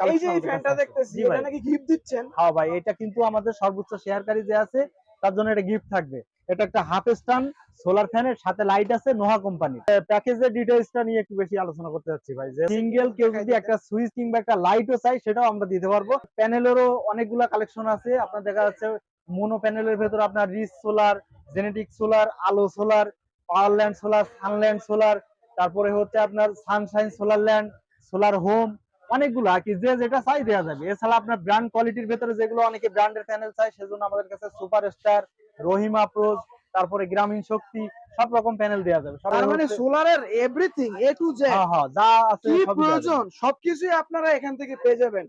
এই যে collection এই আমাদের ফ্যানটা কাছে আছে। দেখতেছি জি এটা ভাই। নাকি গিফট দিচ্ছেন? হ্যাঁ ভাই এটা কিন্তু আমাদের সর্বোচ্চ শেয়ারকারী যে আছে তার জন্য এটা গিফট থাকবে। এটা একটা হাফ স্টান সোলার ফ্যানের সাথে লাইট আছে নোহা কোম্পানি প্যাকেজের ডিটেইলসটা নিয়ে একটু বেশি আলোচনা করতে যাচ্ছি ভাই। যে সিঙ্গেল কেউ যদি একটা সুইচ কিংবা একটা লাইটও চাই সেটাও আমরা দিতে পারব। প্যানেলেরও অনেকগুলা কালেকশন আছে। আপনার দেখা যাচ্ছে মোনো প্যানেলের ভেতর আপনার rich solar genetic solar Alo solar Powerland solar Sunland solar তারপরে হচ্ছে আপনার Sunshine solar land solar home অনেকগুলো আর কি যে যেটা চাই দেওয়া যাবে। এছাড়া আপনার ব্র্যান্ড কোয়ালিটির ভেতরে যেগুলো অনেকে ব্র্যান্ডের প্যানেল চাই সেজন্য আমাদের কাছে সুপার স্টার রহিমা প্রোজ তারপরে গ্রামীণ শক্তি সব রকম প্যানেল দেওয়া যাবে। তার মানে সোলারের এভরিথিং এ টু জেড হ্যাঁ হ্যাঁ যা আছে কি যাবে। প্রয়োজন? সবকিছুই আপনারা এখান থেকে পেয়ে যাবেন।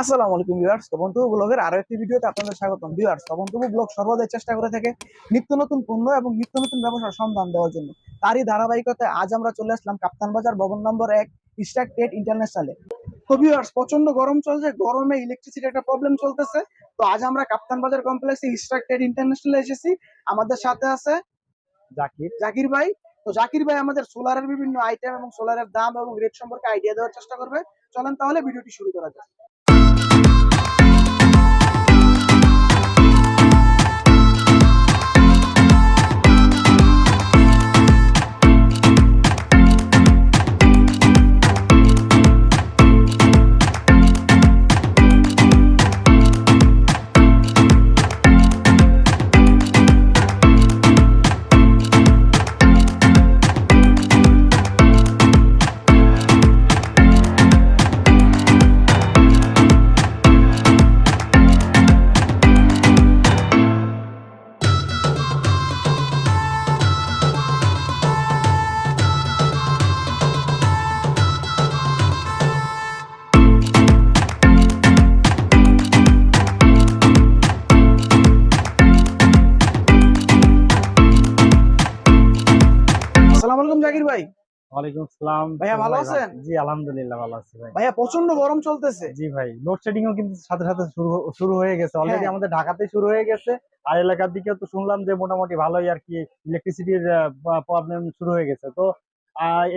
আসসালামু আলাইকুম ভিউয়ার্স তপন্তবু ব্লগের আরও একটি ভিডিওতে আপনাদের স্বাগতম। ভিউয়ার্স তপন্তবু ব্লগ সর্বদাই চেষ্টা করে থাকে নিত্য নতুন পণ্য এবং নিত্য নতুন ব্যবসার সন্ধান দেওয়ার জন্য। তারই ধারাবাহিকতায় আজ আমরা চলে আসলাম কাপ্তান বাজার ভবন নম্বর এক। স্টাক ট্রেড ইন্টারন্যাশনালে তো ভিউয়ার্স প্রচণ্ড গরম চলছে গরমে ইলেকট্রিসিটি একটা প্রবলেম চলতেছে। তো আজ আমরা কাপ্তান বাজার কমপ্লেক্সে স্টাক টেট ইন্টারন্যাশনালে এসেছি। আমাদের সাথে আছে জাকির। জাকির ভাই। তো জাকির ভাই আমাদের সোলারের বিভিন্ন আইটেম এবং সোলারের দাম এবং রেট সম্পর্কে আইডিয়া দেওয়ার চেষ্টা করবে। চলেন তাহলে ভিডিওটি শুরু করা যাক। জাকির ভাই? ওয়ালাইকুম আসসালাম ভাইয়া, ভালো আছেন? জি আলহামদুলিল্লাহ ভালো আছি ভাই। ভাইয়া প্রচণ্ড গরম চলতেছে। জি ভাই লোডশেডিং ও কিন্তু সাথে সাথে শুরু শুরু হয়ে গেছে। অলরেডি হ্যাঁ। আমাদের ঢাকাতে শুরু হয়ে গেছে। আর এলাকার দিকে তো শুনলাম যে মোটামুটি ভালোই আর কি ইলেকট্রিসিটির প্রবলেম শুরু হয়ে গেছে। তো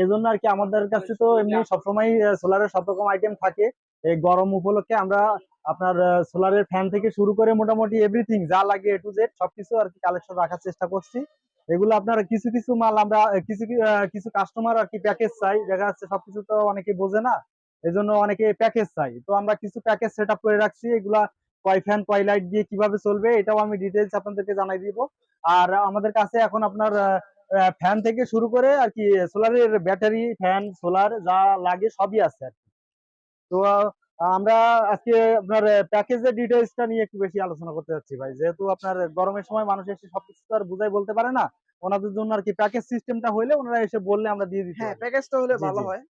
এজন্য আর কি আমাদের কাছে তো এমনি সবসময় সোলারের সব রকম আইটেম থাকে। এই গরম উপলক্ষে আমরা আপনার সোলারের ফ্যান থেকে শুরু করে মোটামুটি এভরিথিং যা লাগে এ টু জেড সবকিছু আর কি কালেকশন রাখার চেষ্টা করছি। এগুলো আপনার কিছু কিছু মাল আমরা, কিছু কিছু কাস্টমার আর কি প্যাকেজ চাই। দেখা যাচ্ছে সবকিছু তো অনেকে বোঝে না এই জন্য অনেকে প্যাকেজ চাই। তো আমরা কিছু প্যাকেজ সেট করে রাখছি, এগুলা কয় ফ্যান কয় লাইট দিয়ে কীভাবে চলবে, এটাও আমি ডিটেলস আপনাদেরকে জানাই দিব। আর আমাদের কাছে এখন আপনার ফ্যান থেকে শুরু করে আর কি সোলারের ব্যাটারি ফ্যান সোলার যা লাগে সবই আছে আর কি। তো আমরা আজকে আপনার প্যাকেজের ডিটেলসটা নিয়ে একটু বেশি আলোচনা করতে যাচ্ছি ভাই। যেহেতু আপনার গরমের সময় মানুষ এসে সবকিছু তো আর বুঝাই বলতে পারে না ওনাদের জন্য আর কি প্যাকেজ সিস্টেমটা হইলে ওনারা এসে বললে আমরা দিয়ে দিতে হ্যাঁ। প্যাকেজটা হলে ভালো হয়।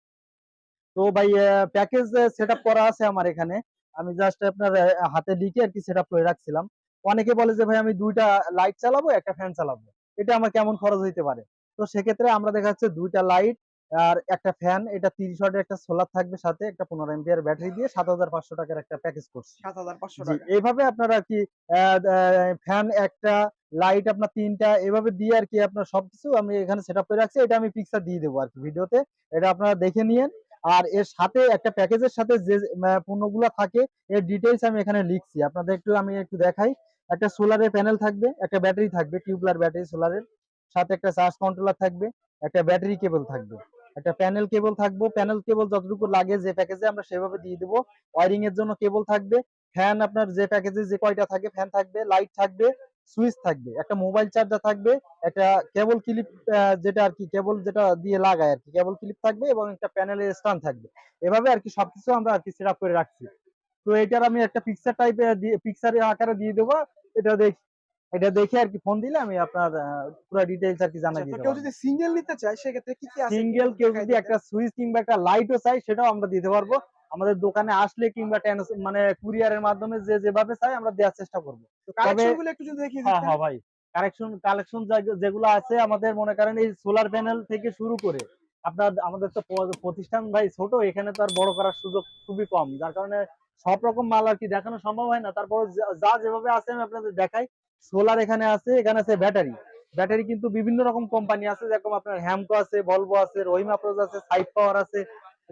তো ভাই প্যাকেজ সেট করা আছে আমার এখানে। আমি জাস্ট আপনার হাতে লিখে আর কি সেট করে রাখছিলাম। অনেকে বলে যে ভাই আমি দুইটা লাইট চালাবো একটা ফ্যান চালাবো। এটা আমার কেমন খরচ হইতে পারে? তো সেক্ষেত্রে আমরা দেখা যাচ্ছে দুইটা লাইট আর একটা ফ্যান এটা তিরিশ ওয়াটের একটা সোলার থাকবে সাথে একটা পনেরো এম্পিয়ার ব্যাটারি দিয়ে সাত হাজার পাঁচশো টাকার একটা প্যাকেজ করছি। সাত হাজার পাঁচশো টাকা। এইভাবে আপনারা কি ফ্যান একটা লাইট আপনার তিনটা এভাবে দিয়ে আর কি আপনার সবকিছু আমি এখানে সেট করে রাখছি এটা আমি পিকচার দিয়ে দেবো আর কি ভিডিওতে এটা আপনারা দেখে নিয়েন। আর এর সাথে একটা প্যাকেজের সাথে যে আহ, পণ্যগুলো থাকে এর ডিটেলস আমি এখানে লিখছি। আপনাদের একটু আমি একটু দেখাই। একটা সোলারের প্যানেল থাকবে একটা ব্যাটারি থাকবে টিউবলার ব্যাটারি সোলারের সাথে একটা চার্জ কন্ট্রোলার থাকবে একটা ব্যাটারি কেবল থাকবে। একটা প্যানেল কেবল থাকবে। প্যানেল কেবল যতটুকু লাগে যে প্যাকেজে আমরা সেভাবে দিয়ে দেবো। ওয়ারিং এর জন্য কেবল থাকবে। ফ্যান আপনার যে প্যাকেজে যে কয়টা থাকে ফ্যান থাকবে লাইট থাকবে সুইচ থাকবে। একটা মোবাইল চার্জার থাকবে, একটা কেবল ক্লিপ যেটা আর কি কেবল যেটা দিয়ে লাগায় আর কি কেবল ক্লিপ থাকবে এবং একটা প্যানেলের স্ট্যান্ড থাকবে। এভাবে আর কি সবকিছু আমরা আর কি সেট করে রাখছি। তো এটার আমি একটা পিকচার টাইপে পিকচার আকারে দিয়ে দেবো। এটা দেখ এটা দেখে আর কি ফোন দিলে আমি আপনার পুরো ডিটেইলস আর কি জানাই আচ্ছা, দিতে কেউ যদি সিঙ্গেল নিতে চায় সেক্ষেত্রে কি কি আছে? সিঙ্গেল কেউ যদি একটা সুইচ কিংবা একটা লাইটও চাই সেটাও আমরা দিতে পারব। আমাদের দোকানে আসলে কিংবা মানে কুরিয়ারের মাধ্যমে যে যেভাবে চাই আমরা দেওয়ার চেষ্টা করব। তো কালেকশনগুলো একটু যদি দেখিয়ে হ্যাঁ হ্যাঁ ভাই। কালেকশন কালেকশন যেগুলো আছে আমাদের মনে করেন এই সোলার প্যানেল থেকে শুরু করে আপনার আমাদের তো প্রতিষ্ঠান ভাই ছোট এখানে তো আর বড় করার সুযোগ খুবই কম। যার কারণে সব রকম মাল আর কি দেখানো সম্ভব হয় না। তারপর যা যেভাবে আছে আমি আপনাদের দেখাই। সোলার এখানে আছে এখানে আছে ব্যাটারি ব্যাটারি কিন্তু বিভিন্ন রকম কোম্পানি আছে, যেরকম আপনার হ্যামকো আছে ভলভো আছে রহিমা প্রোজ আছে সাইড পাওয়ার আছে,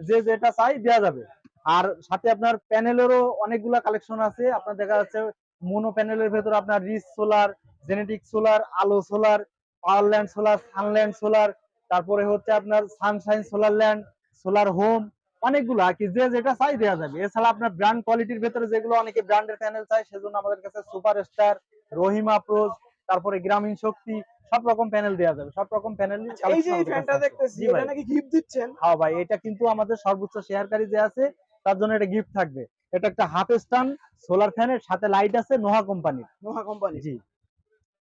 যে যেটা চাই দেওয়া যাবে। আর সাথে আপনার প্যানেলেরও অনেকগুলা কালেকশন আছে। আপনার দেখা যাচ্ছে মোনো প্যানেলের ভেতর আপনার rich solar genetic solar Alo solar Powerland solar Sunland solar তারপরে হচ্ছে আপনার Sunshine solar land solar home অনেকগুলো আর কি, যে যেটা চাই দেওয়া যাবে। এছাড়া আপনার ব্র্যান্ড কোয়ালিটির ভেতরে যেগুলো অনেকে ব্র্যান্ডের প্যানেল চাই সেজন্য আমাদের কাছে সুপার স্টার রহিমা আফরোজ তারপরে গ্রামীণ শক্তি সব রকম প্যানেল দেওয়া যাবে সব রকম প্যানেল আচ্ছা, এই যে ফ্যানটা দেখতেছি এটা নাকি গিফট দিচ্ছেন? হ্যাঁ ভাই এটা কিন্তু আমাদের সর্বোচ্চ শেয়ারকারী যে আছে তার জন্য এটা গিফট থাকবে। এটা একটা হাফ স্টান সোলার ফ্যানের সাথে লাইট আছে নোহা কোম্পানির। নোহা কোম্পানি জি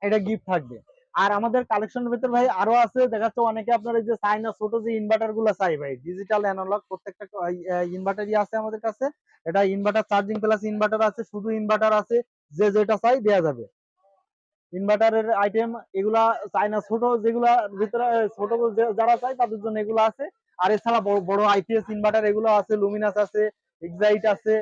এটা গিফট থাকবে। আর আমাদের কালেকশনের ভিতর ভাই আরও আছে, দেখা যাচ্ছে অনেকে আপনার এই যে চাইনা ছোট যে ইনভার্টারগুলো চাই ভাই ডিজিটাল অ্যানালগ প্রত্যেকটা ইনভার্টারই আছে আমাদের কাছে। এটা ইনভার্টার চার্জিং প্লাস ইনভার্টার আছে, শুধু ইনভার্টার আছে, যে যেটা চাই দেয়া যাবে। ইনভার্টারের আইটেম এগুলা চাইনা ছোট যেগুলা ভিতরে ছোট যারা চাই তাদের জন্য এগুলো আছে। আর এছাড়া বড় আইপিএস ইনভার্টার এগুলো আছে লুমিনাস আছে এক্সাইট আছে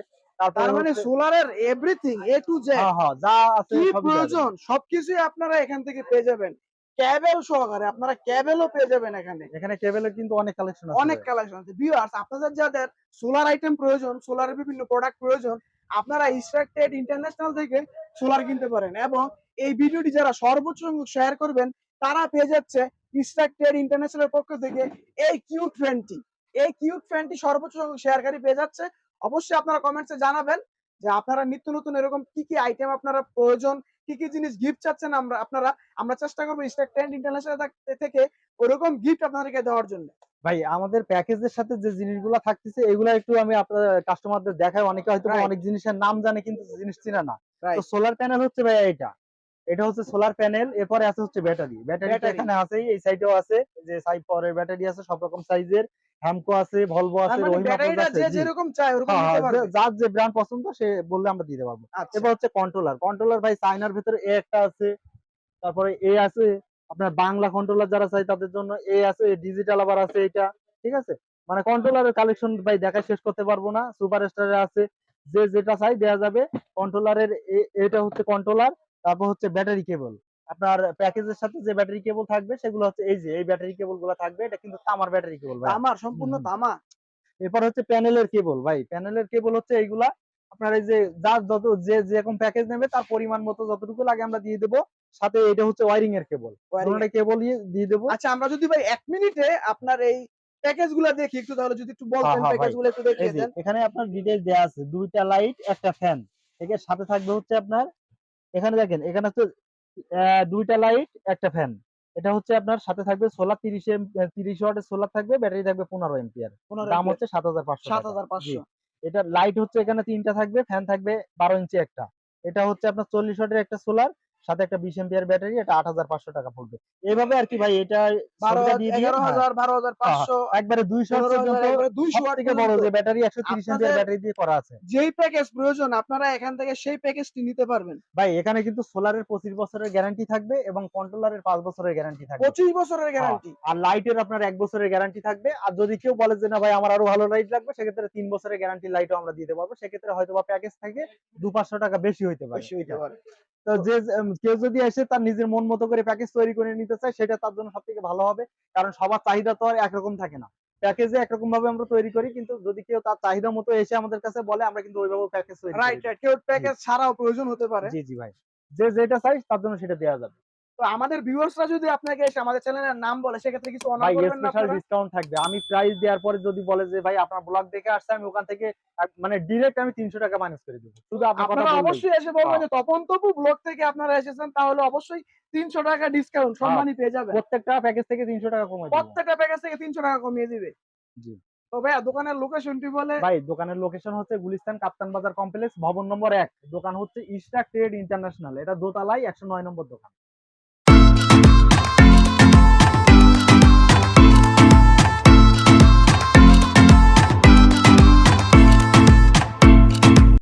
তার মানে সোলারের এভরিথিং এ টু জেড যা আছে কি। প্রয়োজন সবকিছুই আপনারা এখান থেকে পেয়ে যাবেন। ক্যাবেল সহকারে আপনারা ক্যাবেলও পেয়ে যাবেন এখানে। এখানে কেবলের কিন্তু অনেক কালেকশন আছে অনেক কালেকশন আছে। ভিউয়ার্স আপনাদের যাদের সোলার আইটেম প্রয়োজন সোলারের বিভিন্ন প্রোডাক্ট প্রয়োজন আপনারা ইনস্ট্রাক্টেড ইন্টারন্যাশনাল থেকে সোলার কিনতে পারেন এবং এই ভিডিওটি যারা সর্বোচ্চ শেয়ার করবেন তারা পেয়ে যাচ্ছে ইনস্ট্রাক্টেড ইন্টারন্যাশনাল পক্ষ থেকে এই কিউট ফ্যানটি এই কিউট ফ্যানটি সর্বোচ্চ শেয়ারকারী পেয়ে যাচ্ছে। অবশ্যই আপনারা কমেন্টসে জানাবেন যে আপনারা নিত্য নতুন এরকম কি কি আইটেম আপনারা প্রয়োজন কি কি জিনিস গিফট চাচ্ছেন আমরা আপনারা আমরা চেষ্টা করব ইনস্ট্রাক্টেড ইন্টারন্যাশনাল থেকে ওরকম গিফট আপনাদেরকে দেওয়ার জন্য। ভাই আমাদের প্যাকেজের সাথে যে জিনিসগুলো থাকতেছে এগুলো একটু আমি আপনার কাস্টমারদের দেখাই। অনেকে হয়তো অনেক জিনিসের নাম জানে কিন্তু জিনিস চিনে না। তো সোলার প্যানেল হচ্ছে ভাই এটা। এটা হচ্ছে সোলার প্যানেল এরপরে আছে হচ্ছে ব্যাটারি ব্যাটারি Battery. এখানে আছে এই সাইডেও আছে যে সাইড পাওয়ারের ব্যাটারি আছে সব রকম সাইজের হ্যামকো আছে ভলভো আছে মানে ব্যাটারিটা যে যেরকম চায় ওরকম হ্যাঁ, হ্যাঁ, পারবে। যার যে ব্র্যান্ড পছন্দ সে বললে আমরা দিয়ে দেবো আচ্ছা। এবার হচ্ছে কন্ট্রোলার কন্ট্রোলার ভাই চায়নার ভিতরে এ একটা আছে তারপরে এ আছে আপনার বাংলা কন্ট্রোলার যারা চাই তাদের জন্য এ আছে ডিজিটাল আবার আছে এটা ঠিক আছে? মানে কন্ট্রোলারের কালেকশন ভাই দেখা শেষ করতে পারব না। সুপার স্টারে আছে যে যেটা চাই দেওয়া যাবে। কন্ট্রোলারের এটা হচ্ছে কন্ট্রোলার তারপর হচ্ছে ব্যাটারি কেবল। আপনার প্যাকেজের সাথে যে ব্যাটারি কেবল থাকবে সেগুলো হচ্ছে এই যে এই ব্যাটারি কেবলগুলো থাকবে এটা কিন্তু তামার ব্যাটারি কেবল ভাই। তামার সম্পূর্ণ তামা। এরপর হচ্ছে প্যানেলের কেবল ভাই। প্যানেলের কেবল হচ্ছে এইগুলা। আপনার এই যে যার যত যে যেরকম প্যাকেজ নেবে তার পরিমাণ মতো যতটুকু লাগে আমরা দিয়ে দেবো। সাথে এটা হচ্ছে ওয়ারিং এর কেবল এর। কেবল দিয়ে দেবো। আচ্ছা আমরা যদি ভাই এক মিনিটে আপনার এই প্যাকেজগুলা দেখি একটু তাহলে যদি একটু বলতেন প্যাকেজগুলো একটু দেখিয়ে দেন। এখানে আপনার ডিটেইলস দেওয়া আছে। দুইটা লাইট একটা ফ্যান আছে? সাথে থাকবে হচ্ছে আপনার এখানে দেখেন এখানে হচ্ছে আহ, দুইটা লাইট একটা ফ্যান এটা হচ্ছে আপনার সাথে থাকবে সোলার তিরিশ তিরিশ ওয়াটের সোলার থাকবে ব্যাটারি থাকবে পনেরো এম্পিয়ার দাম হচ্ছে সাত হাজার পাঁচশো সাত হাজার পাঁচশো। এটা লাইট হচ্ছে এখানে তিনটা থাকবে ফ্যান থাকবে বারো ইঞ্চি একটা। এটা হচ্ছে আপনার চল্লিশ ওয়াটের একটা সোলার সাথে একটা বিশ এম্পিয়ার ব্যাটারি এটা আট হাজার পাঁচশো টাকা পড়বে। এইভাবে আর কি ভাই এটা এগারো হ্যাঁ, হাজার বারো হাজার পাঁচশো একবারে দুইশো পনেরো হাজার, একবারে 200 ওয়াট থেকে বড় যে ব্যাটারি একশো তিরিশ এম্পিয়ার ব্যাটারি দিয়ে করা আছে। যেই প্যাকেজ প্রয়োজন আপনারা এখান থেকে সেই প্যাকেজটি নিতে পারবেন। ভাই এখানে কিন্তু সোলারের পঁচিশ বছরের গ্যারান্টি থাকবে এবং কন্ট্রোলারের পাঁচ বছরের গ্যারান্টি থাকবে। পঁচিশ বছরের গ্যারান্টি আর লাইটের আপনার এক বছরের গ্যারান্টি থাকবে। আর যদি কেউ বলে যে না ভাই আমার আরও ভালো লাইট লাগবে সেক্ষেত্রে তিন বছরের গ্যারান্টি লাইটও আমরা দিতে পারব। সেক্ষেত্রে হয়তো বা প্যাকেজ থেকে দু পাঁচশো টাকা বেশি হইতে পারে। তো যে কেউ যদি এসে তার নিজের মন মতো করে প্যাকেজ তৈরি করে নিতে চায় সেটা তার জন্য সব থেকে ভালো হবে। কারণ সবার চাহিদা তো আর একরকম থাকে না। প্যাকেজে একরকম ভাবে আমরা তৈরি করি কিন্তু যদি কেউ তার চাহিদা মতো এসে আমাদের কাছে বলে আমরা কিন্তু ওইভাবে প্যাকেজ তৈরি রাইট রাইট কেউ প্যাকেজ ছাড়াও প্রয়োজন হতে পারে। জি জি ভাই। যে যেটা চাই তার জন্য সেটা দেওয়া যাবে। তো আমাদের ভিউয়ার্সরা যদি আপনাকে এসে আমাদের চ্যানেলের নাম বলে সেক্ষেত্রে কিছু অনার করবেন না স্পেশাল ডিসকাউন্ট থাকবে। আমি প্রাইস দেওয়ার পরে যদি বলে যে ভাই আপনার ব্লগ দেখে আসছে আমি ওখান থেকে মানে ডিরেক্ট আমি তিনশো টাকা মাইনাস করে দেবো। শুধু আপনারা অবশ্যই এসে বলবেন হ্যাঁ। যে তপন তপু ব্লগ থেকে আপনারা এসেছেন তাহলে অবশ্যই তিনশো টাকা ডিসকাউন্ট সম্মানই পেয়ে যাবেন। প্রত্যেকটা প্যাকেজ থেকে তিনশো টাকা কমে দেবো। প্রত্যেকটা প্যাকেজ থেকে তিনশো টাকা কমিয়ে দিবে। জি। তো ভাইয়া দোকানের লোকেশনটি বলে? ভাই দোকানের লোকেশন হচ্ছে গুলিস্তান কাপ্তান বাজার কমপ্লেক্স ভবন নম্বর এক। দোকান হচ্ছে ইস্টাক ট্রেড ইন্টারন্যাশনাল। এটা দোতলায় একশো নয় নম্বর দোকান।